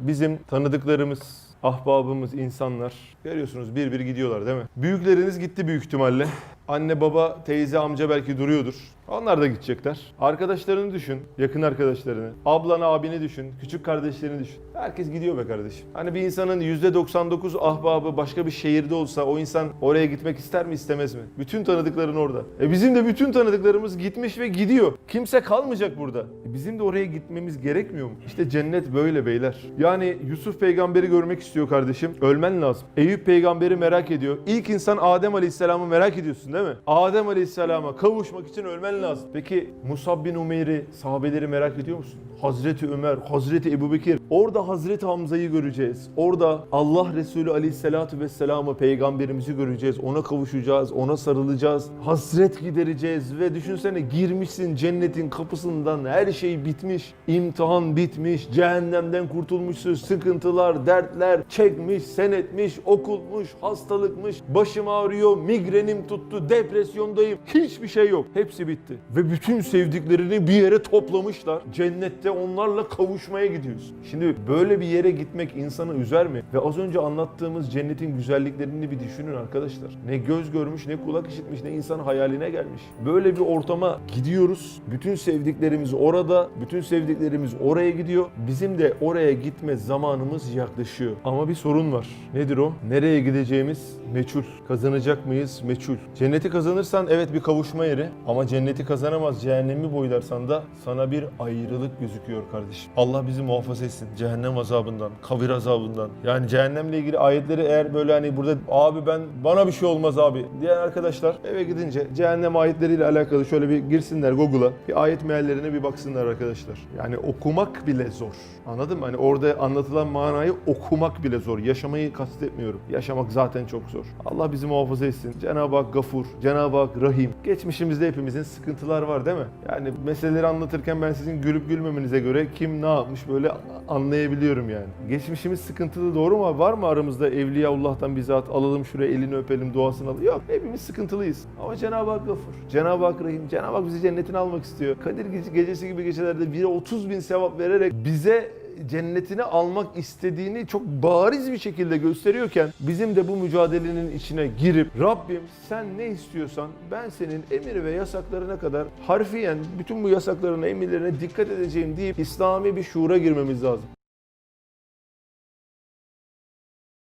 bizim tanıdıklarımız, ahbabımız, insanlar görüyorsunuz bir bir gidiyorlar değil mi? Büyükleriniz gitti büyük ihtimalle. Anne, baba, teyze, amca belki duruyordur. Onlar da gidecekler. Arkadaşlarını düşün, yakın arkadaşlarını. Ablanı, abini düşün, küçük kardeşlerini düşün. Herkes gidiyor be kardeşim. Hani bir insanın %99 ahbabı başka bir şehirde olsa o insan oraya gitmek ister mi istemez mi? Bütün tanıdıkların orada. E bizim de bütün tanıdıklarımız gitmiş ve gidiyor. Kimse kalmayacak burada. E bizim de oraya gitmemiz gerekmiyor mu? İşte cennet böyle beyler. Yani Yusuf peygamberi görmek istiyor kardeşim. Ölmen lazım. Eyüp peygamberi merak ediyor. İlk insan Adem Aleyhisselam'ı merak ediyorsun değil mi? Adem Aleyhisselam'a kavuşmak için ölmen lazım. Peki Musab bin Umeyr'i, sahabeleri merak ediyor musun? Hazreti Ömer, Hazreti Ebubekir. Orada Hazreti Hamza'yı göreceğiz. Orada Allah Resulü Aleyhisselatü Vesselam'ı, peygamberimizi göreceğiz. Ona kavuşacağız, ona sarılacağız. Hasret gidereceğiz ve düşünsene girmişsin cennetin kapısından her şey bitmiş. imtihan bitmiş, cehennemden kurtulmuşsun. Sıkıntılar, dertler çekmiş, sen etmiş, okulmuş, hastalıkmış, başım ağrıyor, migrenim tuttu, depresyondayım. Hiçbir şey yok. Hepsi bitti. Ve bütün sevdiklerini bir yere toplamışlar. Cennette onlarla kavuşmaya gidiyorsun. Şimdi böyle bir yere gitmek insanı üzer mi? Ve az önce anlattığımız cennetin güzelliklerini bir düşünün arkadaşlar. Ne göz görmüş, ne kulak işitmiş, ne insan hayaline gelmiş. Böyle bir ortama gidiyoruz. Bütün sevdiklerimiz orada, bütün sevdiklerimiz oraya gidiyor. Bizim de oraya gitme zamanımız yaklaşıyor. Ama bir sorun var. Nedir o? Nereye gideceğimiz meçhul. Kazanacak mıyız? Meçhul. Cenneti kazanırsan evet bir kavuşma yeri. Ama cenneti kazanamaz, cehennemi boylarsan da sana bir ayrılık gözüküyor kardeşim. Allah bizi muhafaza etsin. Cehennem azabından, kabir azabından. Yani cehennemle ilgili ayetleri eğer böyle hani burada abi ben bana bir şey olmaz abi diyen arkadaşlar eve gidince cehennem ayetleriyle alakalı şöyle bir girsinler Google'a. Bir ayet meallerine bir baksınlar arkadaşlar. Yani okumak bile zor. Anladın mı? Hani orada anlatılan manayı okumak bile zor. Yaşamayı kastetmiyorum. Yaşamak zaten çok zor. Allah bizi muhafaza etsin. Cenab-ı Hak gafur, Cenab-ı Hak rahim. Geçmişimizde hepimizin sıkıntılar var değil mi? Yani meseleleri anlatırken ben sizin gülüp gülmemenize göre kim ne yapmış böyle anlayabiliyorum yani. Geçmişimiz sıkıntılı doğru mu? Var mı aramızda Evliyaullah'tan bizzat alalım şuraya elini öpelim duasını alalım? Yok hepimiz sıkıntılıyız. Ama Cenab-ı Hak gafur. Cenab-ı Hak rahim. Cenab-ı Hak bizi cennetine almak istiyor. Kadir Gece- gecesi gibi gecelerde bire 30 bin sevap vererek bize cennetine almak istediğini çok bariz bir şekilde gösteriyorken bizim de bu mücadelenin içine girip Rabbim sen ne istiyorsan ben senin emir ve yasaklarına kadar harfiyen bütün bu yasaklarına emirlerine dikkat edeceğim deyip İslami bir şuura girmemiz lazım.